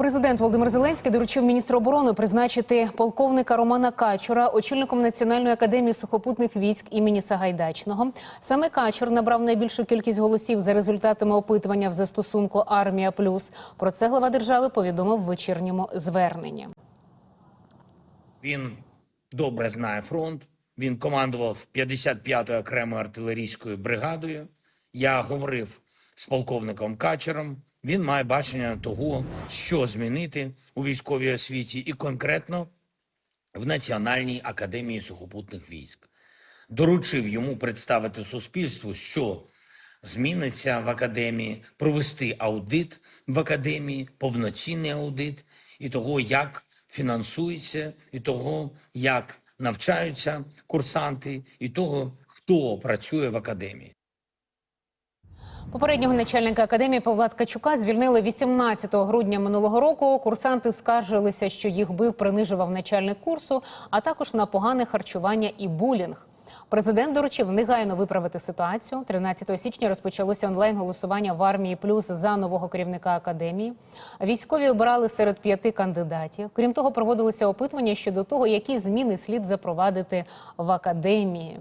Президент Володимир Зеленський доручив міністру оборони призначити полковника Романа Качура очільником Національної академії сухопутних військ імені Сагайдачного. Саме Качур набрав найбільшу кількість голосів за результатами опитування в застосунку Армія Плюс. Про це глава держави повідомив в вечірньому зверненні. Він добре знає фронт. Він командував 55-ю окремою артилерійською бригадою. Я говорив з полковником Качером. Він має бачення того, що змінити у військовій освіті, і конкретно в Національній академії сухопутних військ. Доручив йому представити суспільству, що зміниться в академії, провести аудит в академії, повноцінний аудит і того, як фінансується, і того, як навчаються курсанти, і того, хто працює в академії. Попереднього начальника академії Павла Ткачука звільнили 18 грудня минулого року. Курсанти скаржилися, що їх бив, принижував начальник курсу, а також на погане харчування і булінг. Президент доручив негайно виправити ситуацію. 13 січня розпочалося онлайн голосування в армії плюс за нового керівника академії. Військові обирали серед п'яти кандидатів. Крім того, проводилися опитування щодо того, які зміни слід запровадити в академії.